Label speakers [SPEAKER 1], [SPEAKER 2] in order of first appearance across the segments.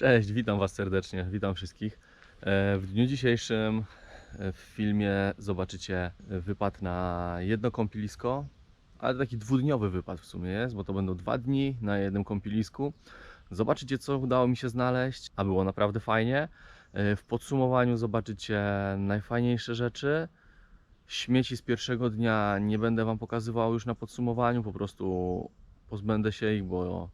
[SPEAKER 1] Cześć, witam Was serdecznie, witam wszystkich. E, W dniu dzisiejszym e, w filmie zobaczycie wypad na jedno kąpielisko, ale taki dwudniowy wypad w sumie jest, bo to będą dwa dni na jednym kąpielisku. Zobaczycie co udało mi się znaleźć, a było naprawdę fajnie. E, W podsumowaniu zobaczycie najfajniejsze rzeczy. Śmieci z pierwszego dnia nie będę Wam pokazywał już na podsumowaniu, po prostu pozbędę się ich, bo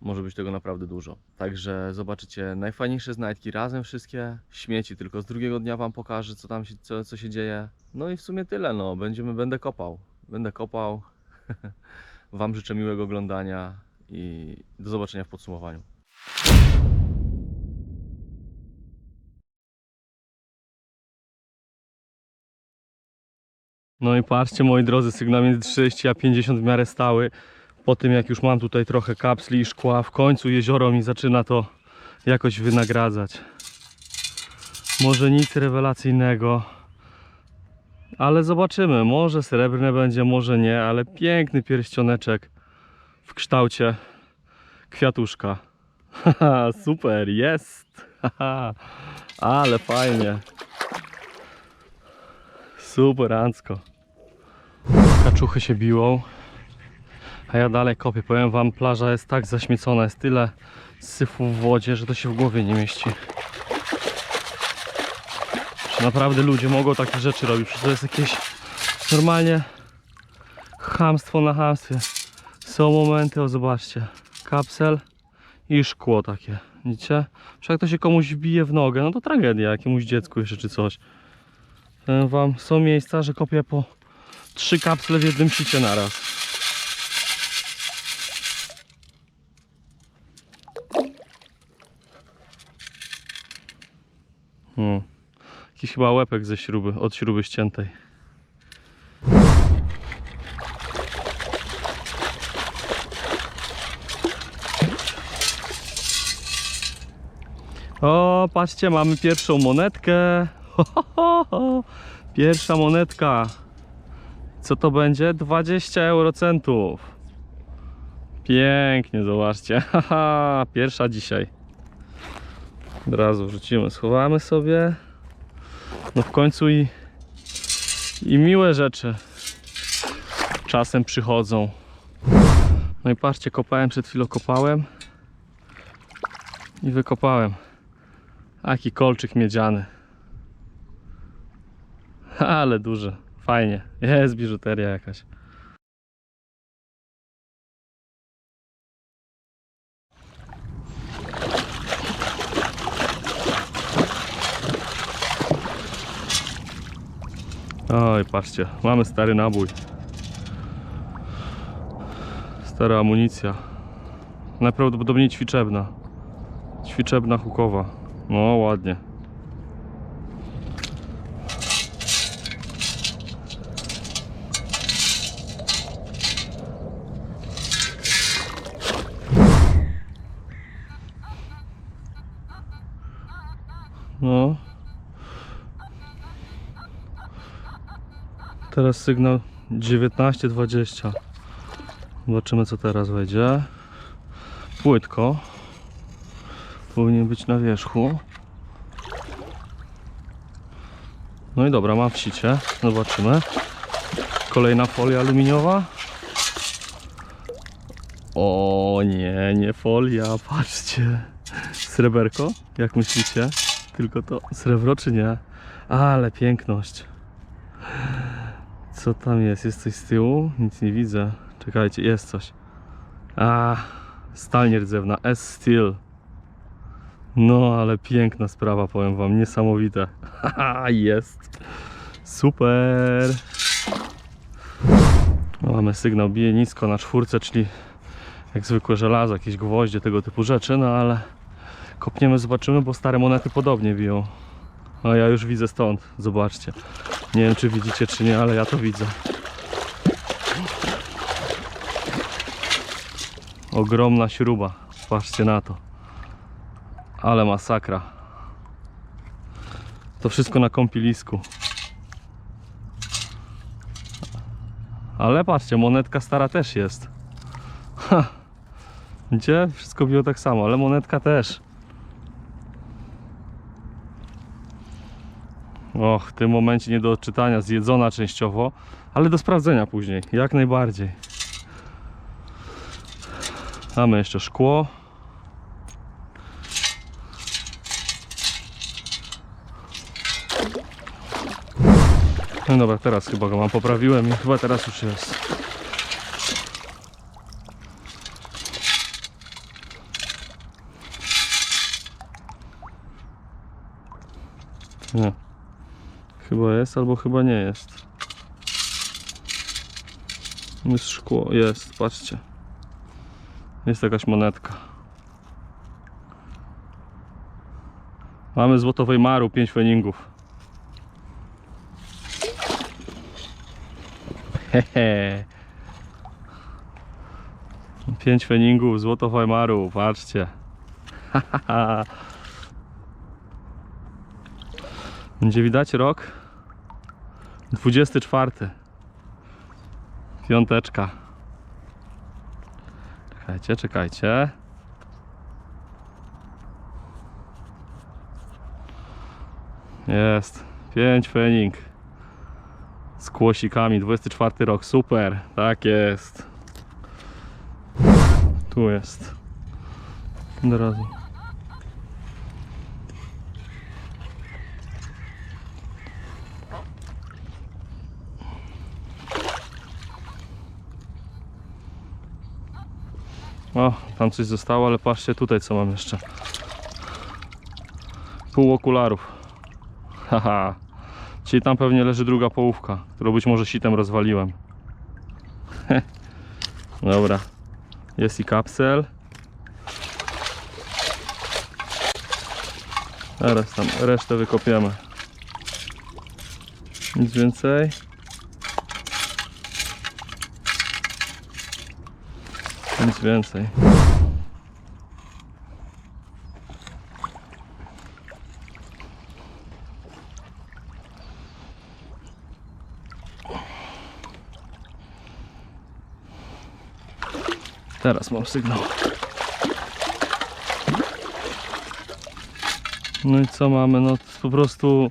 [SPEAKER 1] może być tego naprawdę dużo. Także zobaczycie najfajniejsze znajdki razem wszystkie. Śmieci tylko z drugiego dnia wam pokażę, co tam się, co, co się dzieje. No i w sumie tyle, no. Będziemy, będę kopał. Będę kopał. wam życzę miłego oglądania i do zobaczenia w podsumowaniu. No i patrzcie moi drodzy, sygnał między 30 a 50 w miarę stały po tym jak już mam tutaj trochę kapsli i szkła, w końcu jezioro mi zaczyna to jakoś wynagradzać. Może nic rewelacyjnego, ale zobaczymy. Może srebrne będzie, może nie, ale piękny pierścioneczek w kształcie kwiatuszka. Super, jest! Ale fajnie. Super, Ancko. Kaczuchy się biłą. A ja dalej kopię. Powiem wam, plaża jest tak zaśmiecona, jest tyle syfu w wodzie, że to się w głowie nie mieści. Że naprawdę ludzie mogą takie rzeczy robić. Przecież to jest jakieś normalnie chamstwo na chamstwie. Są momenty, o zobaczcie, kapsel i szkło takie. Widzicie? Jak to się komuś wbije w nogę, no to tragedia jakiemuś dziecku jeszcze czy coś. Powiem wam, są miejsca, że kopię po trzy kapsle w jednym sicie naraz. Hmm. Jakiś chyba łepek ze śruby, od śruby ściętej. O, patrzcie, mamy pierwszą monetkę. Ho, ho, ho. Pierwsza monetka. Co to będzie? 20 eurocentów. Pięknie, zobaczcie. Haha, pierwsza dzisiaj. Od razu wrzucimy, schowamy sobie. No w końcu i, i miłe rzeczy czasem przychodzą. No i patrzcie, kopałem przed chwilą, kopałem i wykopałem. Taki kolczyk miedziany. Ale duży, fajnie. Jest biżuteria jakaś. Oj, patrzcie, mamy stary nabój. Stara amunicja. Najprawdopodobniej ćwiczebna. Ćwiczebna hukowa. No, ładnie. No, Teraz sygnał 19.20. Zobaczymy co teraz wejdzie. Płytko. Powinien być na wierzchu. No i dobra, mam w sicie. Zobaczymy. Kolejna folia aluminiowa. O nie, nie folia, patrzcie. Sreberko, jak myślicie? Tylko to srebro czy nie? Ale piękność. Co tam jest? Jest coś z tyłu? Nic nie widzę. Czekajcie, jest coś. A, stal nierdzewna, S-Steel. No, ale piękna sprawa, powiem wam, niesamowite. Haha, jest. Super. Mamy sygnał, bije nisko na czwórce, czyli jak zwykłe żelazo, jakieś gwoździe, tego typu rzeczy, no ale kopniemy, zobaczymy, bo stare monety podobnie biją. No ja już widzę stąd, zobaczcie. Nie wiem czy widzicie czy nie, ale ja to widzę. Ogromna śruba, patrzcie na to. Ale masakra. To wszystko na kąpielisku. Ale patrzcie, monetka stara też jest. Ha. Gdzie? Wszystko biło tak samo, ale monetka też. Och, w tym momencie nie do odczytania, zjedzona częściowo, ale do sprawdzenia później, jak najbardziej. Mamy jeszcze szkło. No dobra, teraz chyba go mam poprawiłem i chyba teraz już jest. Nie. Chyba jest, albo chyba nie jest. Jest szkło, jest, patrzcie. Jest jakaś monetka. Mamy złotowej maru, 5 feningów. Hehe. 5 feningów, złotowej maru, patrzcie. Będzie widać rok 24. Piąteczka. Czekajcie, czekajcie. Jest. 5 fening. Z kłosikami. 24 rok. Super. Tak jest. Tu jest. Od O, tam coś zostało, ale patrzcie tutaj co mam jeszcze. Pół okularów. Haha. Czyli tam pewnie leży druga połówka, którą być może sitem rozwaliłem. Dobra. Jest i kapsel. Teraz tam resztę wykopiemy. Nic więcej. Nic więcej. Teraz mam sygnał. No i co mamy? No po prostu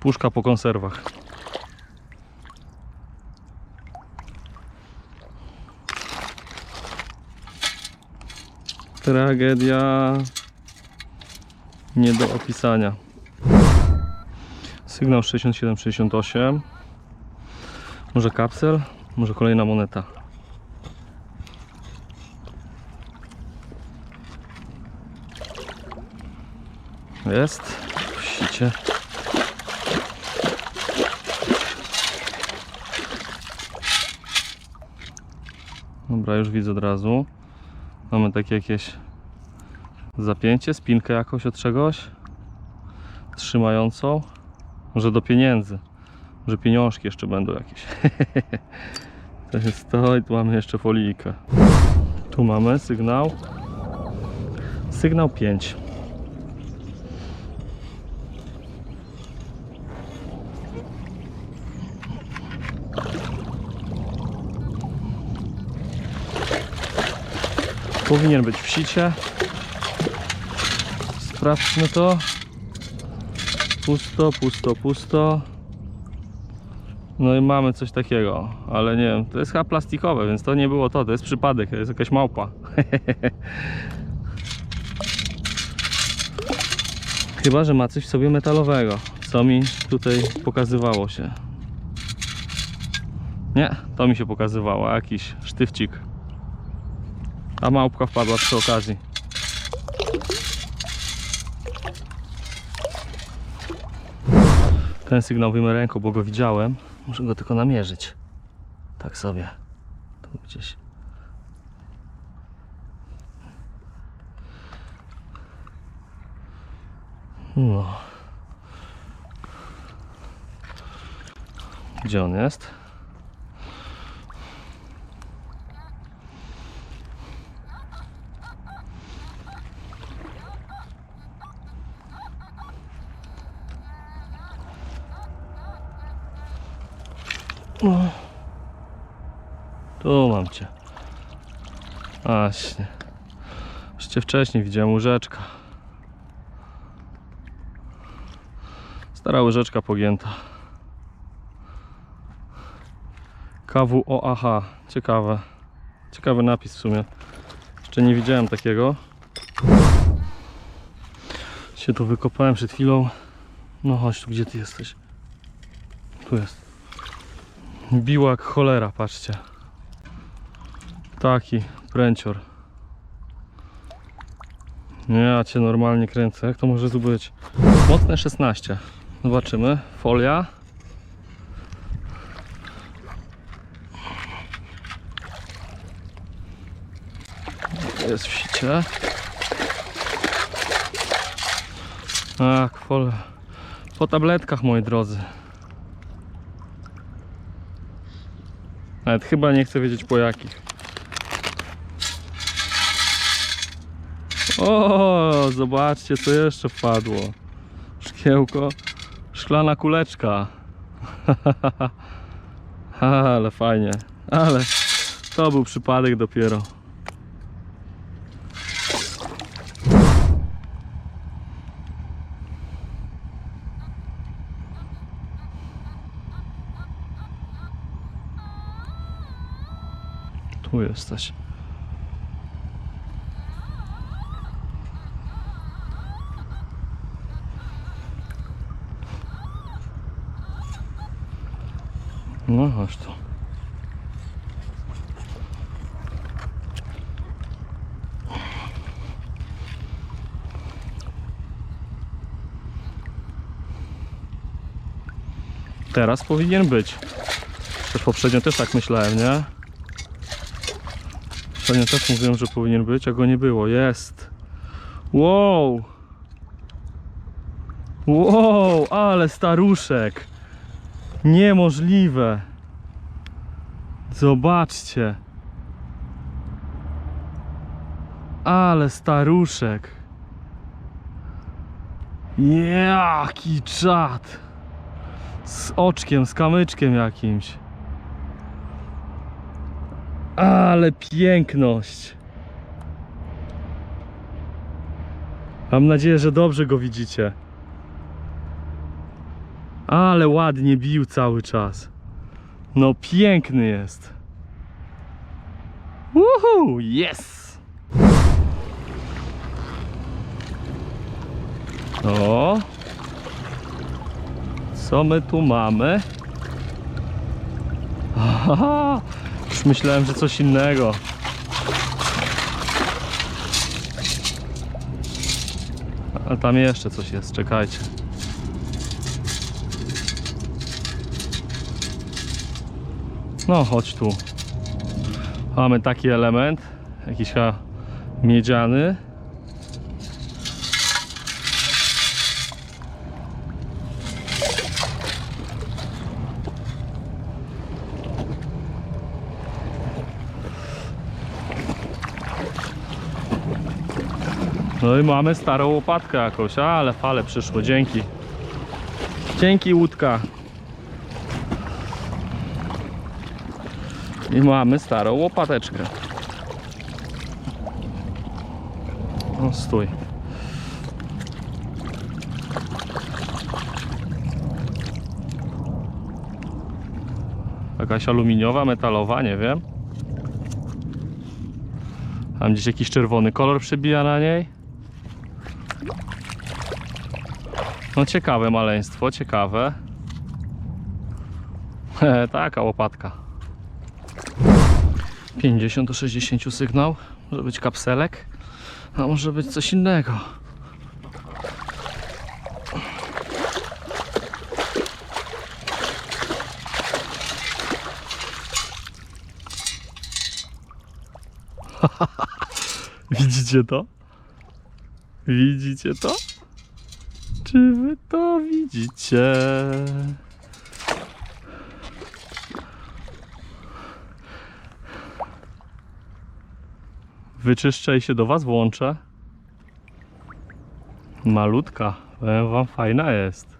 [SPEAKER 1] puszka po konserwach. Tragedia nie do opisania. Sygnał 6768. Może kapsel, może kolejna moneta. Jest. Sicie. Dobra, już widzę od razu. Mamy takie jakieś zapięcie, spinkę jakoś od czegoś trzymającą. Może do pieniędzy. Może pieniążki jeszcze będą jakieś. to jest to i tu mamy jeszcze folijkę. Tu mamy sygnał. Sygnał 5. Powinien być w sicie. Sprawdźmy to. Pusto, pusto, pusto. No i mamy coś takiego, ale nie wiem, to jest chyba plastikowe, więc to nie było to, to jest przypadek, to jest jakaś małpa. Chyba, że ma coś w sobie metalowego, co mi tutaj pokazywało się. Nie, to mi się pokazywało, jakiś sztywcik. A małpka wpadła przy okazji. Ten sygnał wyjmę ręką, bo go widziałem. Muszę go tylko namierzyć. Tak sobie. Tu gdzieś. No. Gdzie on jest? Właśnie. Jeszcze wcześniej widziałem łyżeczka.
[SPEAKER 2] Stara łyżeczka pogięta. KWOAH. Ciekawe. Ciekawy napis w sumie. Jeszcze nie widziałem takiego. Się tu wykopałem przed chwilą. No chodź tu, gdzie ty jesteś? Tu jest. Biłak cholera, patrzcie. Taki, pręcior. Nie, ja cię normalnie kręcę. Jak to może tu być? Mocne 16. Zobaczymy. Folia. Jest w sicie. Tak, folia. Po tabletkach, moi drodzy. Nawet chyba nie chcę wiedzieć po jakich. O, zobaczcie co jeszcze wpadło. Szkiełko, szklana kuleczka. Ale fajnie. Ale to był przypadek dopiero. Tu jesteś. No chodź tu. Teraz powinien być. Też poprzednio też tak myślałem, nie? Poprzednio też mówiłem, że powinien być, a go nie było. Jest. Wow! Wow, ale staruszek. Niemożliwe. Zobaczcie. Ale staruszek. Jaki czad. Z oczkiem, z kamyczkiem jakimś. Ale piękność. Mam nadzieję, że dobrze go widzicie. Ale ładnie bił cały czas. No piękny jest. Woohoo! Yes! O! Co my tu mamy? Aha! Już myślałem, że coś innego. A tam jeszcze coś jest, czekajcie. No, chodź tu. Mamy taki element, jakiś chyba miedziany. No i mamy starą łopatkę jakąś, ale fale przyszło, dzięki. Dzięki łódka. I mamy starą łopateczkę. O, stój. Jakaś aluminiowa, metalowa, nie wiem. Tam gdzieś jakiś czerwony kolor przebija na niej. No ciekawe maleństwo, ciekawe. Taka łopatka. 50 do 60 sygnał. Może być kapselek, a może być coś innego. Widzicie to? Widzicie to? Czy wy to widzicie? Wyczyszczę i się do Was włączę. Malutka, powiem Wam, fajna jest.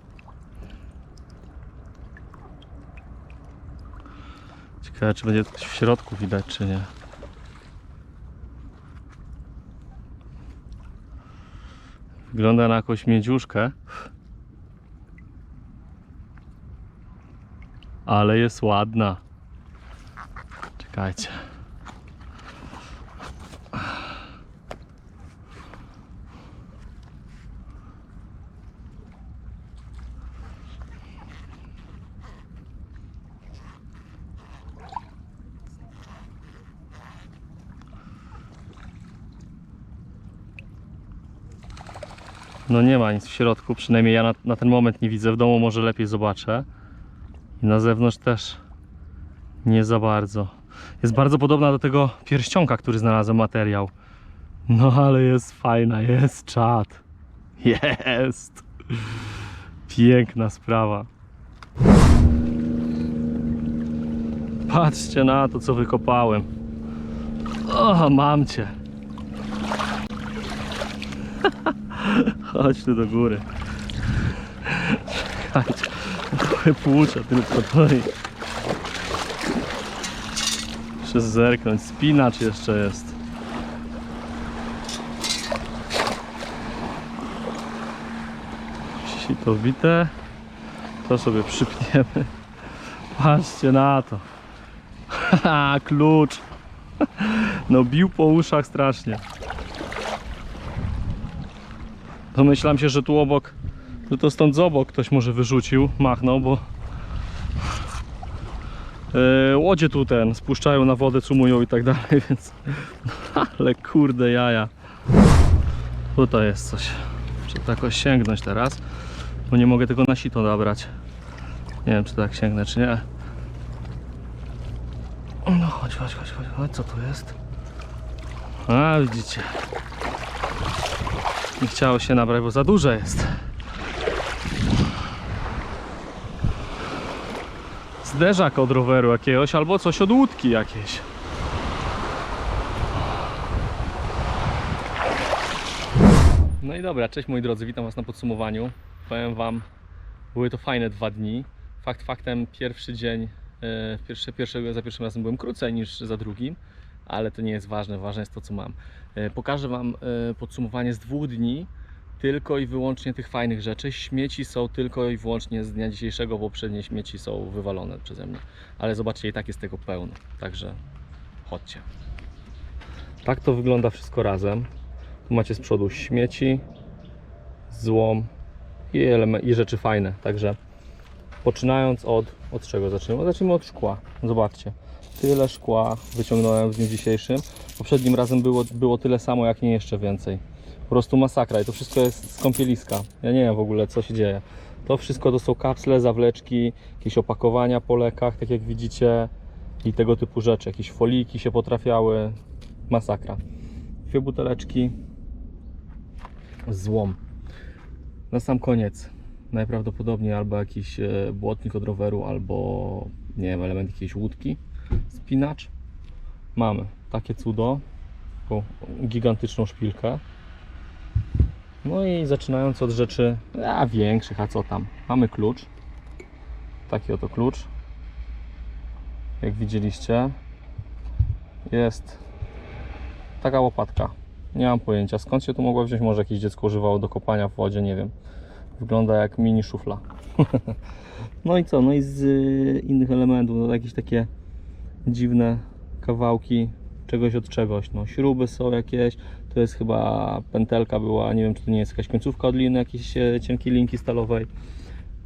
[SPEAKER 2] Ciekawe, czy będzie coś w środku widać, czy nie. Wygląda na jakąś miedziuszkę. ale jest ładna. Czekajcie. No nie ma nic w środku, przynajmniej ja na, na ten moment nie widzę. W domu może lepiej zobaczę. I na zewnątrz też nie za bardzo. Jest bardzo podobna do tego pierścionka, który znalazłem materiał. No ale jest fajna, jest czad. Jest. Piękna sprawa. Patrzcie na to, co wykopałem. O, mam cię. Chodź tu do góry. Czekajcie. Trochę płuczę tylko to i... Muszę zerknąć. Spinacz jeszcze jest. Sitowite. To sobie przypniemy. Patrzcie na to. Klucz. No bił po uszach strasznie. Domyślam się, że tu obok, że to stąd z obok ktoś może wyrzucił, machnął, bo e, łodzie tu ten spuszczają na wodę, cumują i tak dalej, więc ale kurde jaja. Tutaj jest coś. To jakoś sięgnąć teraz, bo nie mogę tego na sito nabrać. Nie wiem, czy tak sięgnę, czy nie. No chodź, chodź, chodź, chodź, chodź, co tu jest? A, widzicie. Nie chciało się nabrać, bo za duże jest. Zderzak od roweru jakiegoś, albo coś od łódki jakieś. No i dobra, cześć moi drodzy, witam was na podsumowaniu. Powiem wam, były to fajne dwa dni. Fakt faktem, pierwszy dzień, e, pierwszy, pierwszy, za pierwszym razem byłem krócej niż za drugim, ale to nie jest ważne, ważne jest to co mam. E, Pokażę Wam e, podsumowanie z dwóch dni, tylko i wyłącznie tych fajnych rzeczy. Śmieci są tylko i wyłącznie z dnia dzisiejszego, bo poprzednie śmieci są wywalone przeze mnie. Ale zobaczcie, i tak jest tego pełno, także chodźcie. Tak to wygląda wszystko razem. Tu macie z przodu śmieci, złom i, i rzeczy fajne, także poczynając od, od czego zaczniemy? Zacznijmy od szkła. Zobaczcie, tyle szkła wyciągnąłem w dniu dzisiejszym. Poprzednim razem było, było tyle samo, jak nie jeszcze więcej. Po prostu masakra i to wszystko jest z kąpieliska. Ja nie wiem w ogóle co się dzieje. To wszystko to są kapsle, zawleczki, jakieś opakowania po lekach, tak jak widzicie i tego typu rzeczy. Jakieś foliki się potrafiały. Masakra. Dwie buteleczki. Złom. Na sam koniec najprawdopodobniej albo jakiś e, błotnik od roweru, albo nie wiem, element jakiejś łódki. Spinacz. Mamy takie cudo, taką gigantyczną szpilkę. No i zaczynając od rzeczy a, większych, a co tam? Mamy klucz. Taki oto klucz. Jak widzieliście, jest taka łopatka. Nie mam pojęcia skąd się tu mogła wziąć. Może jakieś dziecko używało do kopania w wodzie, nie wiem. Wygląda jak mini szufla. no i co? No i z y, innych elementów, no jakieś takie dziwne kawałki czegoś od czegoś. No, śruby są jakieś, to jest chyba pętelka była, nie wiem czy to nie jest jakaś końcówka od liny, jakiejś e, cienkiej linki stalowej.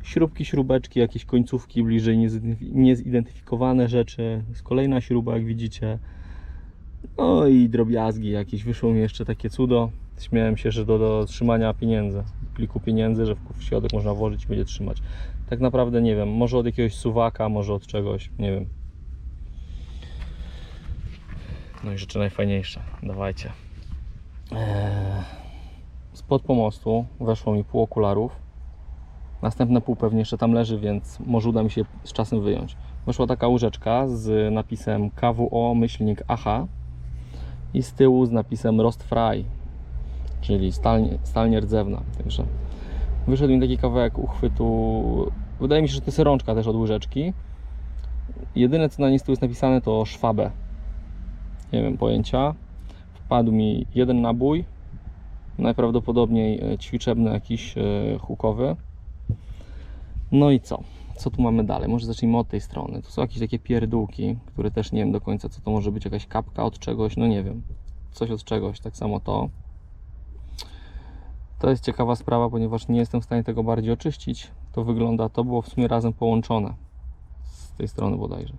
[SPEAKER 2] Śrubki, śrubeczki, jakieś końcówki bliżej niezidentyf- niezidentyfikowane rzeczy. Jest kolejna śruba, jak widzicie. No i drobiazgi jakieś. Wyszło mi jeszcze takie cudo. Śmiałem się, że do, do trzymania pieniędzy, pliku pieniędzy, że w środek można włożyć i będzie trzymać. Tak naprawdę nie wiem, może od jakiegoś suwaka, może od czegoś, nie wiem. No i rzeczy najfajniejsze, dawajcie. Eee, spod pomostu weszło mi pół okularów. Następne pół pewnie jeszcze tam leży, więc może uda mi się z czasem wyjąć. Weszła taka łyżeczka z napisem KWO myślnik AHA i z tyłu z napisem Rost Fry, czyli stal, stal nierdzewna. Także wyszedł mi taki kawałek uchwytu. Wydaje mi się, że to jest rączka też od łyżeczki. Jedyne co na niej z tyłu jest napisane to szwabę. Nie wiem pojęcia. Wpadł mi jeden nabój, najprawdopodobniej e, ćwiczebny jakiś e, hukowy. No i co? co tu mamy dalej? Może zacznijmy od tej strony. Tu są jakieś takie pierdółki, które też nie wiem do końca, co to może być. Jakaś kapka od czegoś, no nie wiem. Coś od czegoś, tak samo to. To jest ciekawa sprawa, ponieważ nie jestem w stanie tego bardziej oczyścić. To wygląda, to było w sumie razem połączone z tej strony bodajże.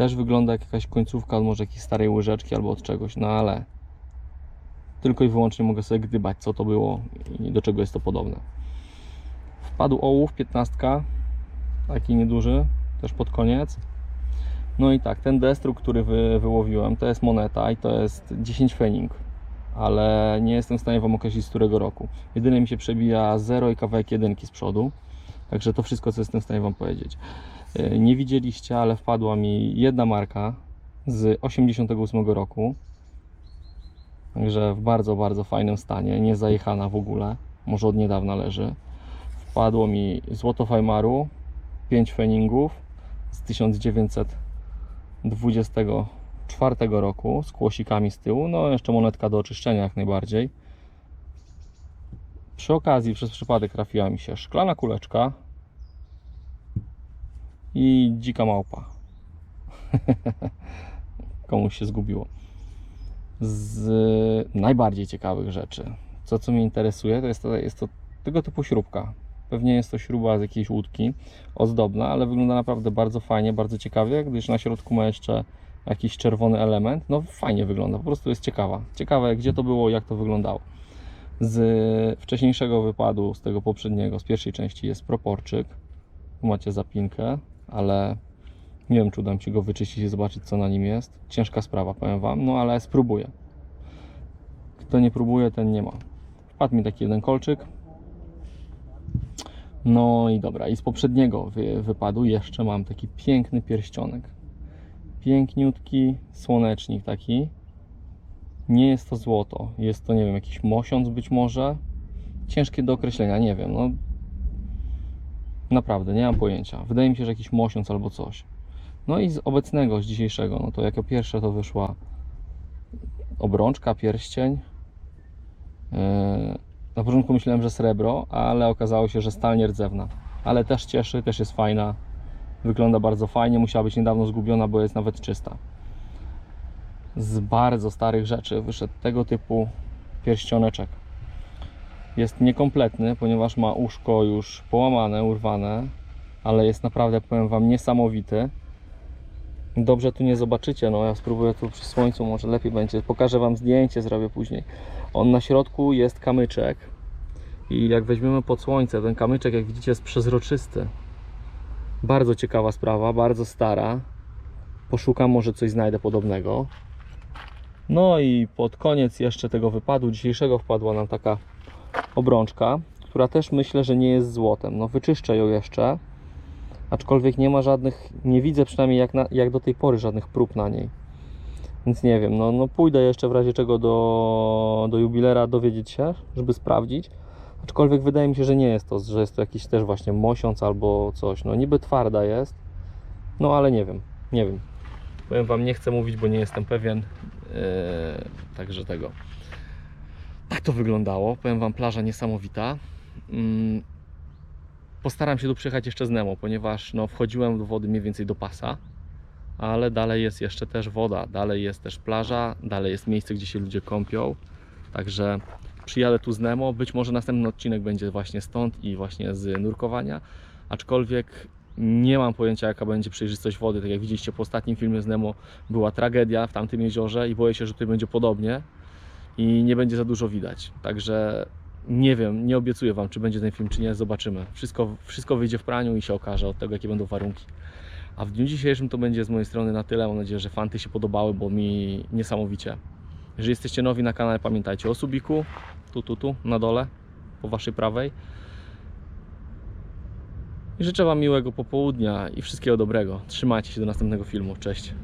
[SPEAKER 2] Też wygląda jak jakaś końcówka od może jakiejś starej łyżeczki albo od czegoś, no ale tylko i wyłącznie mogę sobie gdybać, co to było i do czego jest to podobne. Wpadł ołów, 15, taki nieduży, też pod koniec. No i tak, ten destru, który wy, wyłowiłem, to jest moneta i to jest 10 fening, ale nie jestem w stanie Wam określić z którego roku. Jedynie mi się przebija 0 i kawałek jedynki z przodu, także to wszystko, co jestem w stanie Wam powiedzieć. Yy, Nie widzieliście, ale wpadła mi jedna marka z 88 roku, Także w bardzo, bardzo fajnym stanie, nie zajechana w ogóle, może od niedawna leży. Wpadło mi złoto Weimaru, 5 feningów z 1924 roku z kłosikami z tyłu, no jeszcze monetka do oczyszczenia jak najbardziej. Przy okazji przez przypadek trafiła mi się szklana kuleczka i dzika małpa. Komuś się zgubiło z najbardziej ciekawych rzeczy. Co, co mnie interesuje, to jest to, jest to tego typu śrubka. Pewnie jest to śruba z jakiejś łódki, ozdobna, ale wygląda naprawdę bardzo fajnie, bardzo ciekawie, gdyż na środku ma jeszcze jakiś czerwony element. No fajnie wygląda, po prostu jest ciekawa. Ciekawe, gdzie to było, jak to wyglądało. Z wcześniejszego wypadu, z tego poprzedniego, z pierwszej części jest proporczyk. Tu macie zapinkę, ale nie wiem, czy uda mi się go wyczyścić i zobaczyć, co na nim jest. Ciężka sprawa, powiem Wam, no ale spróbuję. Kto nie próbuje, ten nie ma. Wpadł mi taki jeden kolczyk. No i dobra, i z poprzedniego wy, wypadu jeszcze mam taki piękny pierścionek. Piękniutki słonecznik taki. Nie jest to złoto, jest to, nie wiem, jakiś mosiąc być może. Ciężkie do określenia, nie wiem, no. Naprawdę, nie mam pojęcia. Wydaje mi się, że jakiś mosiąc albo coś. No i z obecnego, z dzisiejszego, no to jako pierwsze to wyszła obrączka, pierścień. Yy, Na początku myślałem, że srebro, ale okazało się, że stal nierdzewna. Ale też cieszy, też jest fajna. Wygląda bardzo fajnie, musiała być niedawno zgubiona, bo jest nawet czysta. Z bardzo starych rzeczy wyszedł tego typu pierścioneczek. Jest niekompletny, ponieważ ma uszko już połamane, urwane, ale jest naprawdę, powiem Wam, niesamowity. Dobrze tu nie zobaczycie, no ja spróbuję tu przy słońcu, może lepiej będzie. Pokażę Wam zdjęcie, zrobię później. On na środku jest kamyczek i jak weźmiemy pod słońce, ten kamyczek jak widzicie jest przezroczysty. Bardzo ciekawa sprawa, bardzo stara. Poszukam, może coś znajdę podobnego. No i pod koniec jeszcze tego wypadu dzisiejszego wpadła nam taka obrączka, która też myślę, że nie jest złotem. No wyczyszczę ją jeszcze aczkolwiek nie ma żadnych, nie widzę przynajmniej jak, na, jak do tej pory żadnych prób na niej. Więc nie wiem, no, no pójdę jeszcze w razie czego do, do jubilera dowiedzieć się, żeby sprawdzić. Aczkolwiek wydaje mi się, że nie jest to, że jest to jakiś też właśnie mosiąc albo coś. No niby twarda jest, no ale nie wiem, nie wiem. Powiem Wam, nie chcę mówić, bo nie jestem pewien. Yy, także tego. Tak to wyglądało. Powiem Wam, plaża niesamowita. Mm, Postaram się tu przyjechać jeszcze z Nemo, ponieważ no, wchodziłem do wody mniej więcej do pasa, ale dalej jest jeszcze też woda, dalej jest też plaża, dalej jest miejsce, gdzie się ludzie kąpią. Także przyjadę tu z Nemo. Być może następny odcinek będzie właśnie stąd i właśnie z nurkowania, aczkolwiek nie mam pojęcia, jaka będzie przejrzystość wody. Tak jak widzieliście po ostatnim filmie z Nemo, była tragedia w tamtym jeziorze i boję się, że tutaj będzie podobnie i nie będzie za dużo widać. Także nie wiem, nie obiecuję Wam, czy będzie ten film, czy nie, zobaczymy. Wszystko, wszystko wyjdzie w praniu i się okaże od tego, jakie będą warunki. A w dniu dzisiejszym to będzie z mojej strony na tyle. Mam nadzieję, że fanty się podobały, bo mi niesamowicie. Jeżeli jesteście nowi na kanale, pamiętajcie o subiku, tu, tu, tu, na dole, po Waszej prawej. I życzę Wam miłego popołudnia i wszystkiego dobrego. Trzymajcie się do następnego filmu. Cześć.